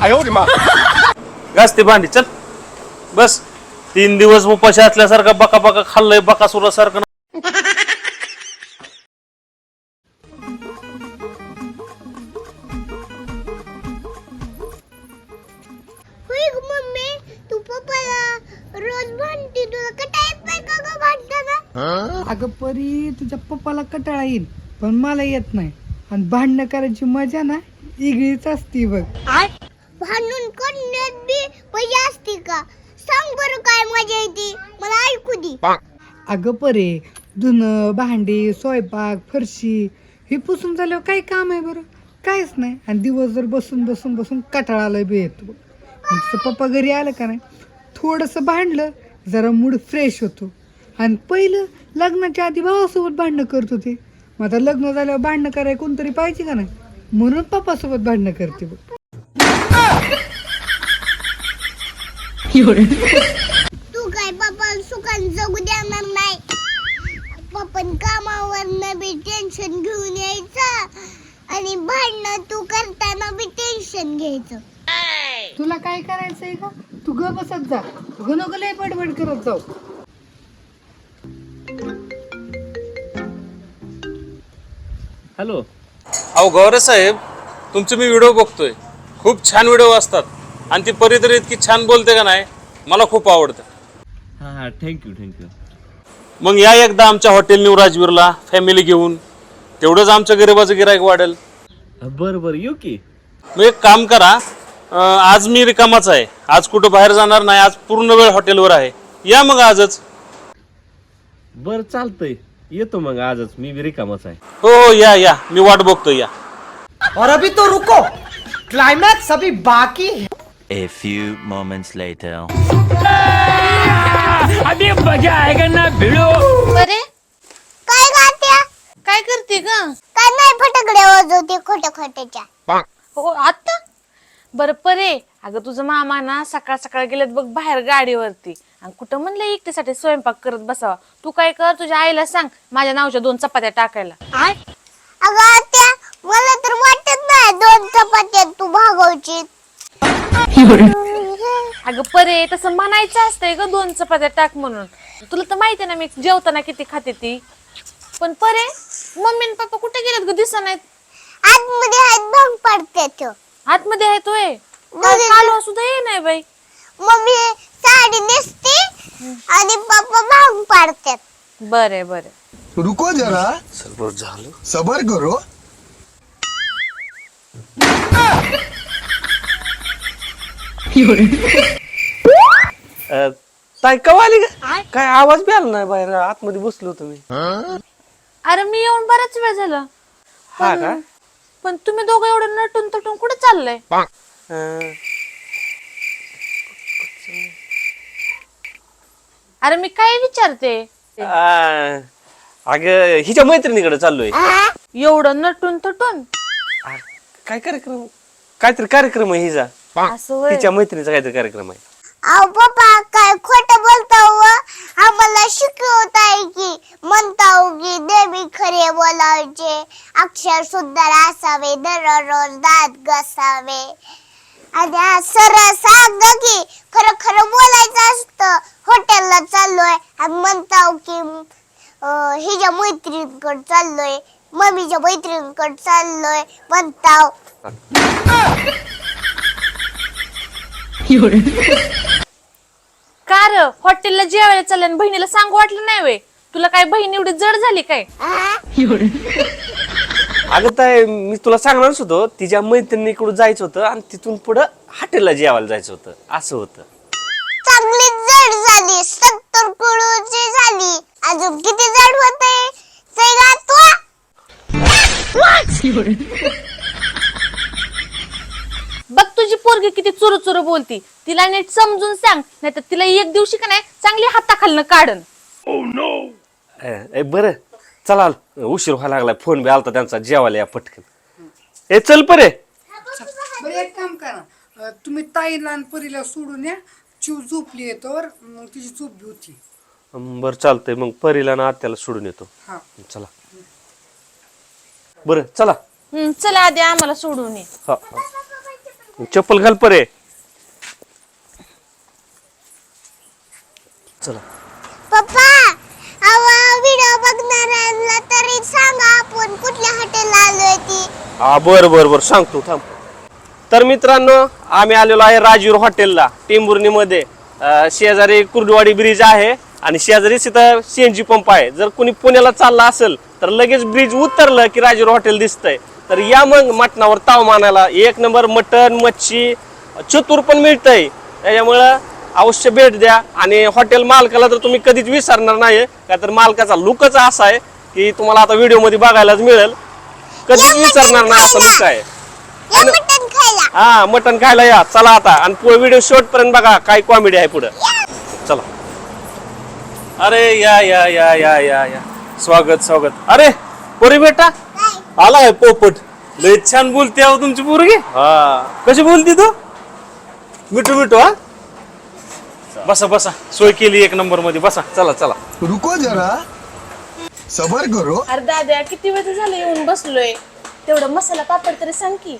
घास ते भांडी चल. बस. तीन दिवस उपाशी असल्यासारखा बका बका खाल्लंय बकासुरासारखं होय ग मम्मी तू पप्पाला रोज म्हणते तुला कटा येत नाही का ग भांडताना अगं परी तुझ्या पप्पाला कटाळा येईल पण मला येत नाही. आणि भांडणं करायची मजा ना वेगळीच असती बघ भांडून करण्यात बी मजा असते का सांग बरं काय मजा येते दे अगं परे धुणं भांडी स्वयंपाक फरशी हे पुसून झाल्यावर काय काम आहे बरं? काहीच नाही. आणि दिवसभर बसून बसून बसून कटाळा आलाय बी येतो. आणि तुझं पप्पा घरी आलं का नाही? थोडंसं भांडलं जरा मूड फ्रेश होतो. आणि पहिलं लग्नाच्या आधी भावासोबत भांडणं करत होते. मग आता लग्न झाल्यावर भांडणं करायला कोणतरी पाहिजे का नाही? म्हणून पप्पासोबत भांडणं करते बघ. कामावर बी टेन्शन घेऊन यायचं आणि भांडणं तू करताना बी टेन्शन घ्यायचं. तुला काय करायचंय का तू ग बसत जा. ग नको लय बडबड करत जाऊ. हॅलो. अहो गौरे साहेब तुमचे मी व्हिडिओ बघतोय. खूप छान व्हिडिओ असतात आणि ती परी तरी इतकी छान बोलते का नाही मला खूप आवडतं. हां हां थँक्यू थँक्यू मग या एकदा आमच्या हॉटेल न्यू राजवीरला फॅमिली घेऊन तेवढंच आमच्या गरिबाचं गिरायक वाढेल. बरं बरं येऊ की. मग एक काम करा अं, आज मी रिकामाच आहे. आज कुठं बाहेर जाणार नाही आज पूर्ण वेळ हॉटेलवर आहे. या मग आजच. बरं चालतंय. येतो मग आजच मी बी रिकामच आहे. हो हो या या. मी वाट बघतो या. और अभी तो रुको। क्लाइमैक्स अभी बाकी है। A few moments later. बरे काय गात्या काय करते ग? काय नाही फटाकडे वाजवते खोट्या खोट्याच्या हो आता बर परे. अगं तुझं मामा ना सकाळ सकाळ गेलेत बघ बाहेर गाडीवरती. आणि कुठं म्हणलं एकटीसाठी स्वयंपाक करत बसावा? तू काय कर तुझ्या आईला सांग माझ्या नावच्या दोन चपात्या टाकायला. अगं आत्या मला तर वाटत नाही दोन चपात्या तू भागवची अगं परे तसं म्हणायचं असतंय ग दोन चपात्या टाक म्हणून. तुला तर माहिती ना मी जेवताना किती खाते ती. पण परे मम्मी आणि पप्पा कुठे गेलेत ग दिसत नाहीत. आतमध्ये हात भांग पडते तो. आतमध्ये आहे तोय मध्ये- कालवा सुद्धा ये नाही बाई. मम्मी साडी नेसते आणि पप्पा भांग पाडतात. बरे बरे रुको जरा. झालं. सबर करो. काय कवा आली का काय आवाज बी आला नाही बाहेर आतमध्ये बसलो होतो मी. अरे मी येऊन बराच वेळ झाला. हा का? पण तुम्ही दोघं एवढं नटून तटून कुठे चाललंय? अं, अरे मी काय विचारते? आ, अगं हिच्या मैत्रिणीकडे चाललोय. एवढं नटून तटून? काय कार्यक्रम काहीतरी कार्यक्रम आहे हिचा. असं होय. तिच्या मैत्रिणीचा काहीतरी कार्यक्रम आहे. अहो पप्पा काय खोट बोलताव व? आम्हाला शिकवताय की म्हणताव की देवी खरे बोलायचे. अक्षर सुंदर असावे दररोज दात घसावे. आणि हा सरळ सांग की खरं खरं बोलायचं असतं. हॉटेलला चाललोय आणि म्हणताव की अं, हिच्या मैत्रिणीकडे चाललोय. मम्मीच्या मैत्रिणीकडे चाललोय म्हणताव. का र हॉटेलला जेवायला चाललं आणि बहिणीला सांगू वाटलं नाही वे तुला काय बहीण एवढी जड झाली काय? अगं ताय मी तुला सांगणारच होतो तिच्या मैत्रिणीकडून जायचं होतं आणि तिथून पुढं हॉटेलला जेवायला जायचं होतं. असं होतं. चांगली जड झाली सत्तर किलोची झाली. अजून किती जड होते बघ तुझी पोरगी किती चुरू चुरू बोलती. तिला नीट समजून सांग नाही तर तिला एक दिवशी का नाही चांगली हाताखालनं काढन. ए, ए, बरं. चला उशीर व्हायला लागलाय. फोन बी आलता त्यांचा जेवायला या पटकन. ए चल परे. बरं एक काम करा. अं, तुम्ही ताईला आणि परीला सोडून या. चिव झोपली येतोवर मग तिची झोप बी होती बरं चालतंय. मग परीला ना आत्याला सोडून येतो. हा. चला. बरं चला. हम्म, चला आधी आम्हाला सोडून ये. हा हा. चप्पल घाल परे. चला. पप्पा व्हिडिओ बघणाऱ्यांना तरी सांगा आपण कुठल्या हॉटेलला आलोय ती. हा बर बर बर. सांगतो थांब. तर मित्रांनो आम्ही आलेलो आहे राजूर हॉटेलला टेंभुर्णीमध्ये अं, शेजारी कुर्डवाडी ब्रिज आहे आणि शेजारीच इथं सीएनजी पंप आहे. जर कोणी पुण्याला चालला असेल तर लगेच ब्रिज उतरलं की राजूर हॉटेल दिसतंय. तर या मग मटणावर ताव मानायला एक नंबर मटण मच्छी चतुर पण मिळतंय. त्याच्यामुळं अवश्य भेट द्या. आणि हॉटेल मालकाला तर तुम्ही कधीच विसरणार नाही का तर मालकाचा लुकच असा आहे की तुम्हाला आता व्हिडिओमध्ये बघायलाच मिळेल. कधीच विसरणार नाही असा लुक आहे. या मटण खायला. हा या. चला आता. आणि व्हिडिओ शेवट पर्यंत बघा. काय कॉमेडी आहे पुढे. चला. अरे या या या या या या. स्वागत स्वागत. अरे पोरी बेटा. आलाय पोपट. लय छान बोलते अहो तुमची पोरगी. हा. कशी बोलती तू? मिठू मिठू हा? बसा बसा. सोय केली एक नंबरमध्ये बसा. चला चला. रुको जरा. सबर करो. अरे दाद्या किती वेळ झालं येऊन बसलोय? तेवढं मसाला पापड तरी सांग की.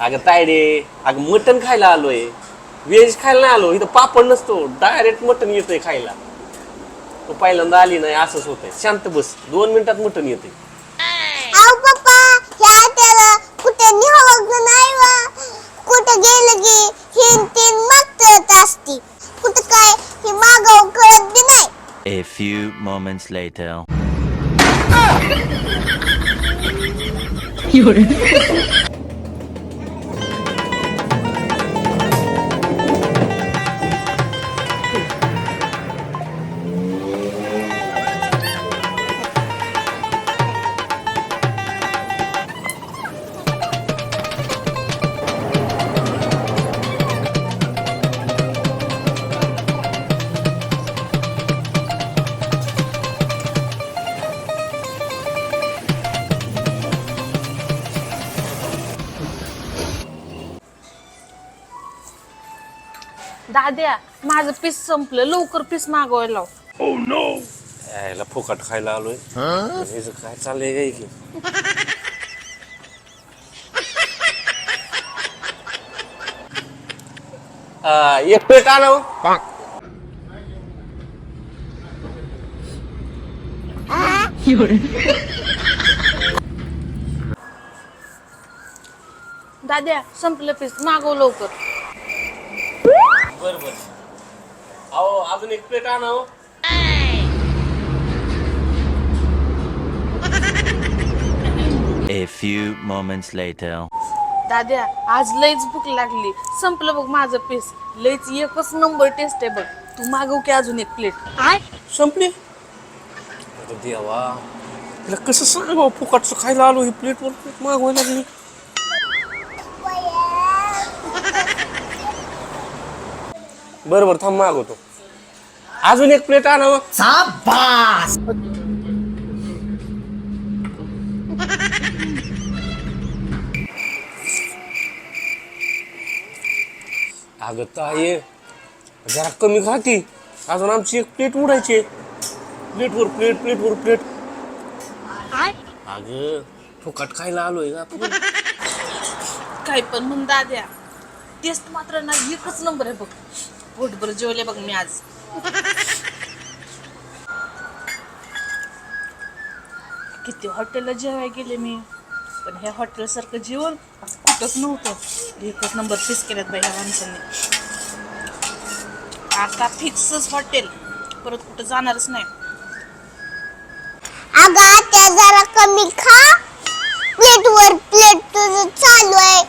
अगं तायडे अगं मटन खायला आलोय. व्हेज खायला नाही आलो. इथं पापड नसतो. डायरेक्ट मटन येतोय खायला. तो पहिल्यांदा आली नाही असंच होतंय. शांत बस. दोन मिनिटात मटन येते अहो पप्पा ह्या त्याला कुठे निहावं नाही वा. कुठं गेलं की हिन तीन मागत असती. कुठं काय हे मागव कळत बी नाही. A few moments later. दाद्या माझं पीस संपलं. लवकर पीस मागवायला लाव. यायला फुकट खायला आलोय. हेच काय चाललंय काय की आ, एक प्लेट आणा हो. दाद्या संपलं पीस. मागव लवकर. बर बर. अहो अजून एक प्लेट आणा हो. A few moments later. दाद्या आज लईच भूक लागली. संपलं बघ माझं पीस. लईच एकच नंबर टेस्ट आहे बघ. तू मागव की अजून एक प्लेट संपली? अरे देवा. तिला कसं सांगावं? फुकटचं खायला आलो ही प्लेटवर प्लेट मागवायला लागली. बरं बरं थांब मागवतो अजून एक प्लेट आणावं. शाबाश अगं ताये जरा कमी खाती अजून आमची एक प्लेट उडायची प्लेटवर प्लेट प्लेटवर प्लेट अगं फुकट खायला आलोय ना आपण. काय पण म्हण दाद्या. टेस्ट मात्र ना एकच नंबर आहे बघ. पोटभर जेवले बघ मी आज. किती हॉटेलला जेवाय गेले मी. पण ह्या हॉटेल सारखं जेवण कुठंच नव्हतं. एकच नंबर पीस केल्यात बाई ह्या माणसांनी. आता फिक्सच हॉटेल परत कुठं जाणारच नाही. अगं जरा कमी खा. प्लेट वर प्लेट तुझं चालू आहे.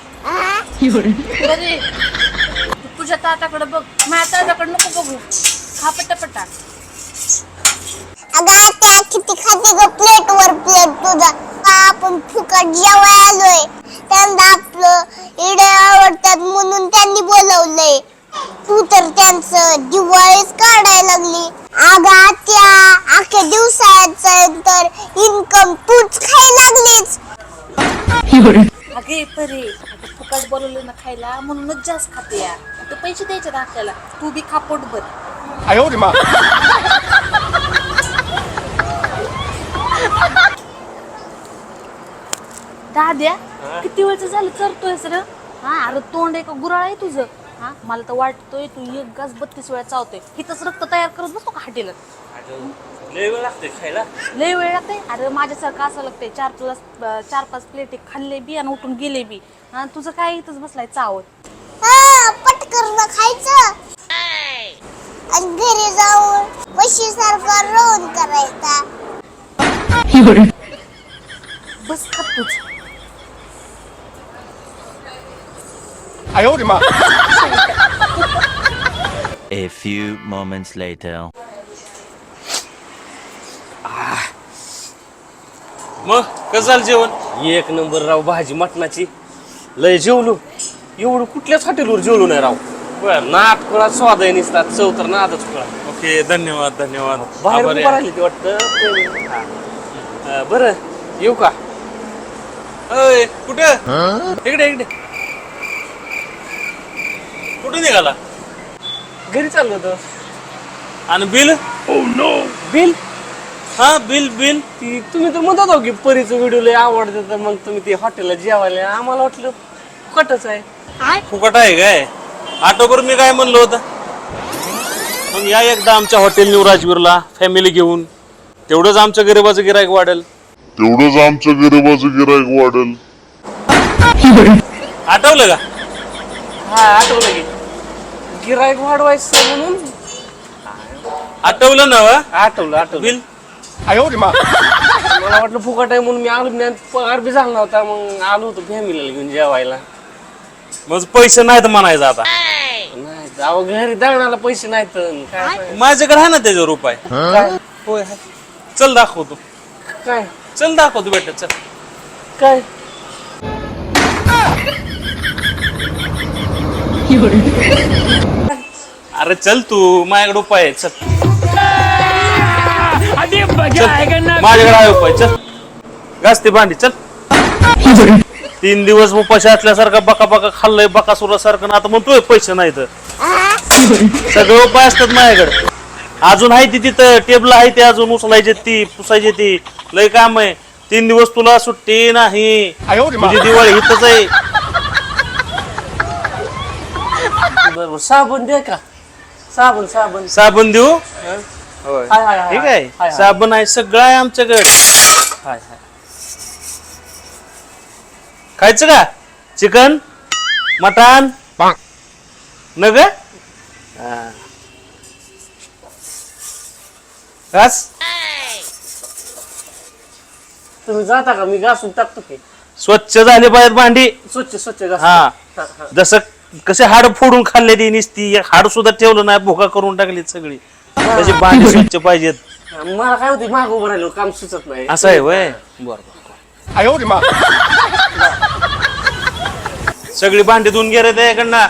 तुझ्या ताटाकडे बघ. माझ्या नको बघू. खा पटापटा. अगं आत्या किती खाते ग प्लेट वर प्लेट तुझा. आपण फुकट जेवाय आलोय. त्यांना आपलं इडे आवडतात म्हणून त्यांनी बोलवलंय. तू तर त्यांचं दिवाळीच काढायला लागली. अगं आत्या अख्ख्या दिवसाचं तर इन्कम तूच खायला लागलीच अगे परे. ना खायला म्हणूनच जास्त खाते या. तू पैसे द्यायचे ना आपल्याला. तू बी खा पोटभर. दाद्या किती वेळचं झालं करतोय सर हा अरे तोंड आहे का गुराळ आहे तुझं. हा मला तर वाटतोय तू एक गास बत्तीस वेळा चावतोय. हिथंच रक्त तयार करत बसतो का हाटेला. लय वेळ लागते खायला लय वेळ लागते अरे माझ्यासारखं असं लागतंय चार प्लस चार पाच प्लेट खाल्ले बी आणि उठून गेले बी हा तुझं काय इथंच बसलाय चावत हा पटकन खायचं आणि घरी जाऊन म्हशी सारखा रोहन करायचा बस खात तूच 哎呦我的妈！ A few moments later. मग? कसं झालं जेवण? एक नंबर राव भाजी मटणाची. लय जेवलो. एवढं कुठल्याच हॉटेलवर जेवलो नाही राव. बरं. स्वाद आहे निसतात. चव तर नादच खुळा. ओके धन्यवाद धन्यवाद. बाहेर आभारी उभा आहे. राहिली ती वाटतं. हा. अं, बरं. येऊ का? अय, कुठं? इकडे इकडे. कुठे निघाला? घरी चाललो होतो. आणि बिल? बिल? हा बिल बिल. ती तुम्ही तर म्हणत होता की परीचं व्हिडिओ लय आवडते तर मग तुम्ही ते हॉटेलला जेवायला आम्हाला वाटलं फुकटच आहे. फुकट आहे काय? आटोकर मी काय म्हणलो होतं? मग या एकदा आमच्या हॉटेल न्यू राजवीरला फॅमिली घेऊन. तेवढंच आमच्या गरिबाचं गिरायक वाढेल. तेवढंच आमच्या गरिबाचं गिरायक वाढेल. आठवलं का? हा आठवलं की. गिरायक वाढवायचं म्हणून. आठवलं ना? आठवलं आठवलं. बिल? आयो रे मा मला वाटलं फुकट आहे म्हणून मी आलो नाही. पगार बी झाला नव्हता मग आलो होतो फॅमिलीला घेऊन जेवायला. मग पैसे नाहीत म्हणायचं आता. नाही अहो घरी दगडाला पैसे नाहीत. अन काय? माझ्याकडे आहे ना त्याच्यावर उपाय होय. चल दाखवतो. काय? चल दाखवतो बेटा चल. काय? अरे चल तू माझ्याकडे उपाय आहे चल. माझ्याकडे आहे उपाय. चल. घास भांडी चल. तीन दिवस मग पैसे असल्यासारखा बका बका खाल्लंय बकासुरासारखं ना. आता म्हणतोय पैसे नाही तर सगळे उपाय असतात माझ्याकडे. अजून आहे ती तिथं टेबल आहे ते अजून उचलायचे ती पुसायचे ती. लय काम आहे. तीन दिवस तुला सुट्टी नाही. तुझी दिवाळी हितच आहे. बरोबर साबण दे का? साबण साबण. साबण देऊ? हाय. हाय हाय ठीक हाय, आहे? हाय. साबण आहे सगळं आहे आमच्याकडे हाय हाय. खायचं का? चिकन? मटन न ग हा. घास? तुम्ही जाता का? मी घासून टाकतो की. स्वच्छ झाले पाहिजेत भांडी. स्वच्छ स्वच्छ घास हा. जसं कसे हाड फोडून खाल्ले ती निसती हाड सुद्धा ठेवलं नाही भुका करून टाकली सगळी. त्याची पाणी स्वच्छ पाहिजेत. मला काय होती माग उभं काम सुचत नाही. असं आहे वय बर सगळी भांडी धुवून गेले त्याकडनं